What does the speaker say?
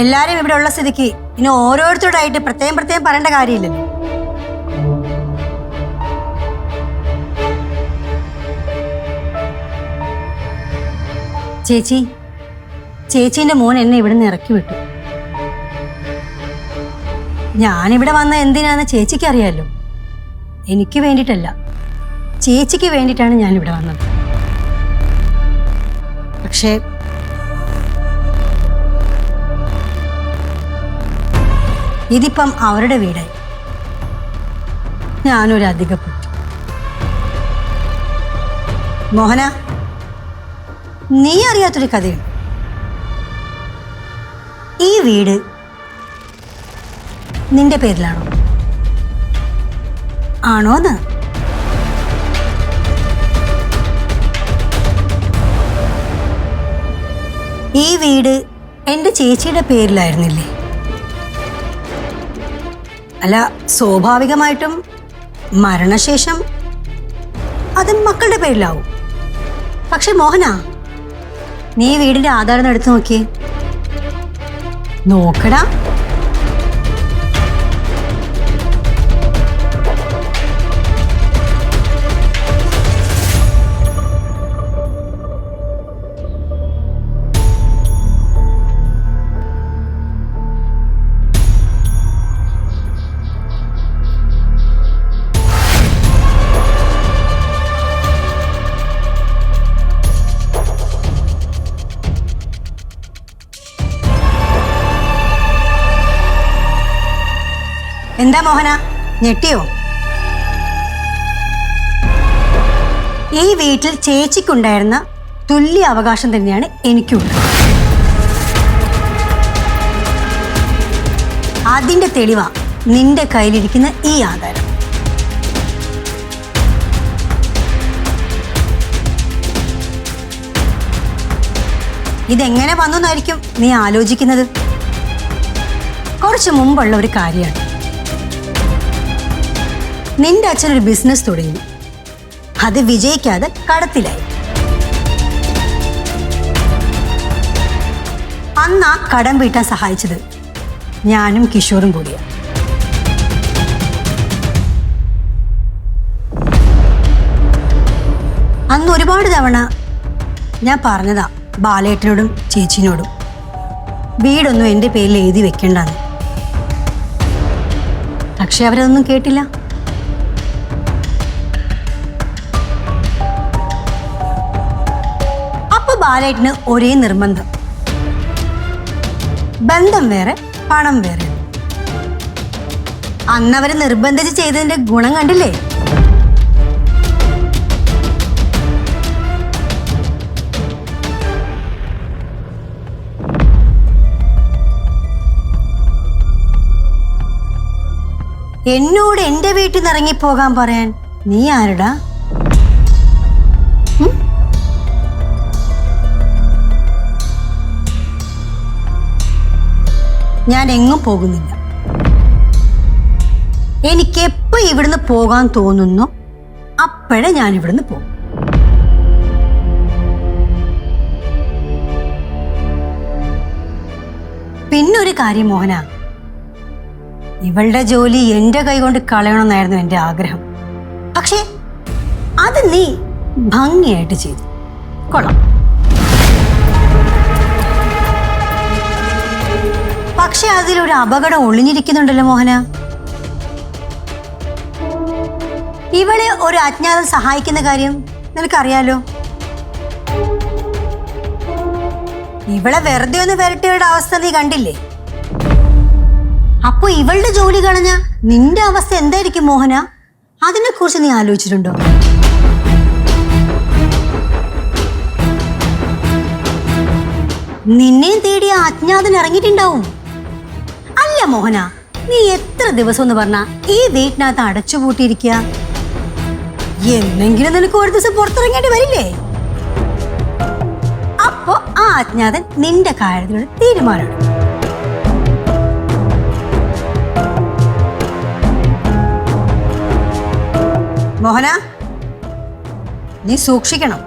എല്ലാരും ഇവിടെ ഉള്ള സ്ഥിതിക്ക് ഇനി ഓരോരുത്തരോടായിട്ട് പ്രത്യേകം പ്രത്യേകം പറയേണ്ട കാര്യമില്ലല്ലോ. ചേച്ചി ചേച്ചിന്റെ മോൻ എന്നെ ഇവിടെ നിന്ന് ഇറക്കി വിട്ടു. ഞാനിവിടെ വന്ന എന്തിനാന്ന് ചേച്ചിക്ക് അറിയാലോ. എനിക്ക് വേണ്ടിട്ടല്ല ചേച്ചിക്ക് വേണ്ടിയിട്ടാണ് ഞാനിവിടെ വന്നത്. പക്ഷേ ഇതിപ്പം അവരുടെ വീടായി. ഞാനൊരു അധികപ്പെട്ടു മോഹന നീ അറിയാത്തൊരു കഥയുണ്ട്. ഈ വീട് നിന്റെ പേരിലാണോ? ആണോന്ന്? ഈ വീട് എന്റെ ചേച്ചിയുടെ പേരിലായിരുന്നില്ലേ? അല്ല സ്വാഭാവികമായിട്ടും മരണശേഷം അത് മക്കളുടെ പേരിലാവും. പക്ഷെ മോഹന നീ വീടിന്റെ ആധാരം എടുത്തു നോക്കിയേ. നോക്കടാ. എന്താ മോഹന? ഞെട്ടിയോ? ഈ വീട്ടിൽ ചേച്ചിക്കുണ്ടായിരുന്ന തുല്യ അവകാശം തന്നെയാണ് എനിക്കുള്ളത് അതിന്റെ തെളിവ നിന്റെ കയ്യിലിരിക്കുന്ന ഈ ആധാരം. ഇതെങ്ങനെ വന്നു എന്നായിരിക്കും നീ ആലോചിക്കുന്നത്? കുറച്ച് മുമ്പുള്ള ഒരു കാര്യമാണ്. നിന്റെ അച്ഛൻ ഒരു ബിസിനസ് തുടങ്ങി. അത് വിജയിക്കാതെ കടത്തിലായി. അന്ന് കടം വീട്ടാൻ സഹായിച്ചത് ഞാനും കിഷോറും കൂടിയാണ് അന്ന് ഒരുപാട് തവണ ഞാൻ പറഞ്ഞതാ ബാലേട്ടനോടും ചേച്ചിനോടും. വീടൊന്നും എന്റെ പേരിൽ എഴുതി വെക്കണ്ടെന്ന്. പക്ഷെ അവരതൊന്നും കേട്ടില്ല. ബാലേട്ടന് ഒരേ നിർബന്ധം. ബന്ധം വേറെ പണം വേറെ. അന്നവരെ നിർബന്ധിച്ച് ചെയ്തതിന്റെ ഗുണം കണ്ടില്ലേ? എന്നോട് എന്റെ വീട്ടിൽ നിന്ന് ഇറങ്ങിപ്പോകാൻ പറയാൻ നീ ആരുടാ? ഞാൻ എങ്ങും പോകുന്നില്ല. എനിക്ക് എപ്പോ ഇവിടുന്ന് പോകാൻ തോന്നുന്നു? അപ്പോഴേ ഞാൻ ഇവിടുന്ന് പോകും പിന്നൊരു കാര്യം മോഹന. ഇവളുടെ ജോലി എന്റെ കൈകൊണ്ട് കളയണമെന്നായിരുന്നു എന്റെ ആഗ്രഹം. പക്ഷേ അത് നീ ഭംഗിയായിട്ട് ചെയ്തു. കൊള്ളാം. പക്ഷെ അതിലൊരു അപകടം ഒളിഞ്ഞിരിക്കുന്നുണ്ടല്ലോ മോഹന. ഇവളെ ഒരു അജ്ഞാതൻ സഹായിക്കുന്ന കാര്യം നിനക്കറിയാലോ? ഇവളെ വെറുതെ ഒന്ന് വരട്ടിയവരുടെ അവസ്ഥ നീ കണ്ടില്ലേ? അപ്പൊ ഇവളുടെ ജോലി കളഞ്ഞ നിന്റെ അവസ്ഥ എന്തായിരിക്കും മോഹന? അതിനെ കുറിച്ച് നീ ആലോചിച്ചിട്ടുണ്ടോ? നിന്നെയും തേടിയ അജ്ഞാതൻ ഇറങ്ങിയിട്ടുണ്ടാവും. മോഹന നീ എത്ര ദിവസം എന്ന് പറഞ്ഞാ ഈ വീട്ടിനകത്ത് അടച്ചുപൂട്ടിയിരിക്കുക എന്നെങ്കിലും നിനക്ക് ഒരു ദിവസം പുറത്തിറങ്ങേണ്ടി വരില്ലേ അപ്പോ ആ അജ്ഞാതൻ നിന്റെ കാര്യത്തിലൊരു തീരുമാനമാണ് മോഹന നീ സൂക്ഷിക്കണം